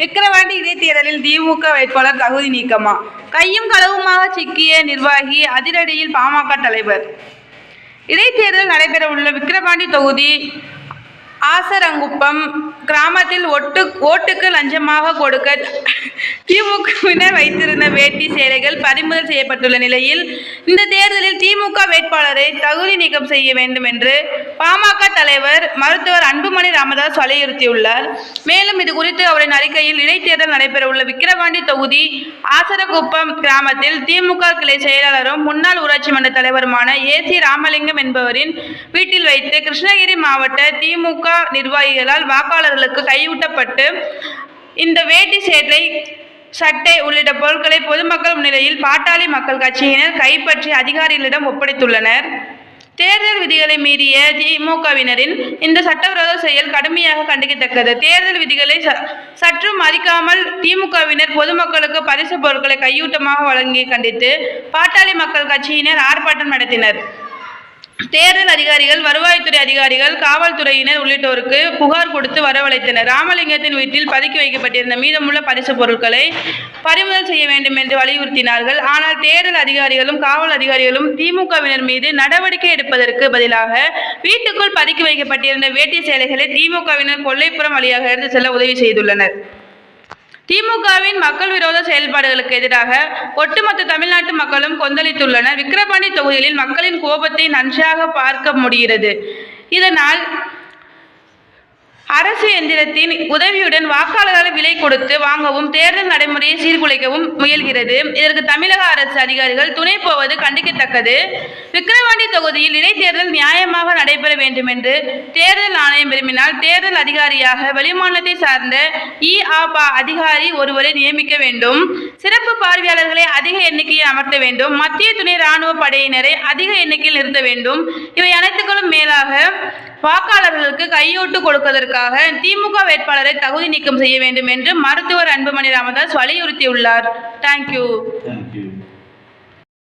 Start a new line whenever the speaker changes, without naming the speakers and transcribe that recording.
விக்கிரவாண்டி இடைத்தேர்தலில் திமுக வேட்பாளர் தகுதி நீக்கமா? கையும் களவுமாக சிக்கிய நிர்வாகி அதிரடியில் பாமக தலைவர். இடைத்தேர்தல் நடைபெறவுள்ள விக்கிரவாண்டி தொகுதி ஆசரங்குப்பம் கிராமத்தில் ஒட்டு ஓட்டுக்கு லஞ்சமாக கொடுக்க திமுகவினர் வைத்திருந்த வேட்டி சேலைகள் பறிமுதல் செய்யப்பட்டுள்ள நிலையில் இந்த தேர்தலில் திமுக வேட்பாளரை தகுதி நீக்கம் செய்ய வேண்டும் என்று பாமக தலைவர் மருத்துவர் அன்புமணி ராமதாஸ் வலியுறுத்தியுள்ளார். மேலும் இது குறித்து அவரின் அறிக்கையில் இடைத்தேர்தல் நடைபெறவுள்ள விக்கிரவாண்டி தொகுதி ஆசரகுப்பம் கிராமத்தில் திமுக கிளை செயலாளரும் முன்னாள் ஊராட்சி மன்ற தலைவருமான ஏ சி ராமலிங்கம் என்பவரின் வீட்டில் வைத்து கிருஷ்ணகிரி மாவட்ட திமுக நிர்வாகிகளால் வாக்காளர்களுக்கு கையூட்டப்பட்டு இந்த வேட்டி சேட்டை சட்டை உள்ளிட்ட பொருட்களை பொதுமக்கள் முன்னிலையில் பாட்டாளி மக்கள் கட்சியினர் கைப்பற்றி அதிகாரிகளிடம் ஒப்படைத்துள்ளனர். தேர்தல் விதிகளை மீறிய திமுகவினரின் இந்த சட்டவிரோத செயல் கடுமையாக கண்டிக்கத்தக்கது. தேர்தல் விதிகளை ச- சற்றும் மதிக்காமல் திமுகவினர் பொதுமக்களுக்கு பரிசு பொருட்களை கையூட்டமாக வழங்கி கண்டித்து பாட்டாளி மக்கள் கட்சியினர் ஆர்ப்பாட்டம் நடத்தினர். தேர்தல் அதிகாரிகள் வருவாய்த்துறை அதிகாரிகள் காவல்துறையினர் உள்ளிட்டோருக்கு புகார் கொடுத்து வரவழைத்தனர். ராமலிங்கத்தின் வீட்டில் பதுக்கி வைக்கப்பட்டிருந்த மீதமுள்ள பரிசு பொருட்களை பறிமுதல் செய்ய வேண்டும் என்று வலியுறுத்தினார்கள். ஆனால் தேர்தல் அதிகாரிகளும் காவல் அதிகாரிகளும் திமுகவினர் மீது நடவடிக்கை எடுப்பதற்கு பதிலாக வீட்டுக்குள் பதுக்கி வைக்கப்பட்டிருந்த வேட்டி சேலைகளை திமுகவினர் கொல்லைப்புறம் வழியாக எடுத்து செல்ல உதவி செய்துள்ளனர். திமுகவின் மக்கள் விரோத செயல்பாடுகளுக்கு எதிராக ஒட்டுமொத்த தமிழ்நாட்டு மக்களும் கொந்தளித்துள்ளனர். விக்கிரவாண்டி தொகுதியில் மக்களின் கோபத்தை நன்றாக பார்க்க முடிகிறது. இதனால் அரசு எந்திரத்தின் உதவியுடன் வாக்காளர்கள் விலை கொடுத்து வாங்கவும் தேர்தல் நடைமுறையை சீர்குலைக்கவும் முயல்கிறது. இதற்கு தமிழக அரசு அதிகாரிகள் துணை போவது கண்டிக்கத்தக்கது. விக்கிரவாண்டி தொகுதியில் இடைத்தேர்தல் நியாயமாக நடைபெற வேண்டும் என்று தேர்தல் ஆணையம் விரும்பினால் தேர்தல் அதிகாரியாக வெளிமாநிலத்தை சார்ந்த இஆபா அதிகாரி ஒருவரை நியமிக்க வேண்டும். சிறப்பு பார்வையாளர்களை அதிக எண்ணிக்கையில் அமர்த்த வேண்டும். மத்திய துணை ராணுவ படையினரை அதிக எண்ணிக்கையில் நிறுத்த வேண்டும். இவை அனைத்துக்களும் மேலாக வாக்காளர்களுக்கு கையூட்டு கொடுப்பதற்காக திமுக வேட்பாளரை தகுதி நீக்கம் செய்ய வேண்டும் என்று மருத்துவர் அன்புமணி ராமதாஸ் வலியுறுத்தியுள்ளார். Thank you
thank you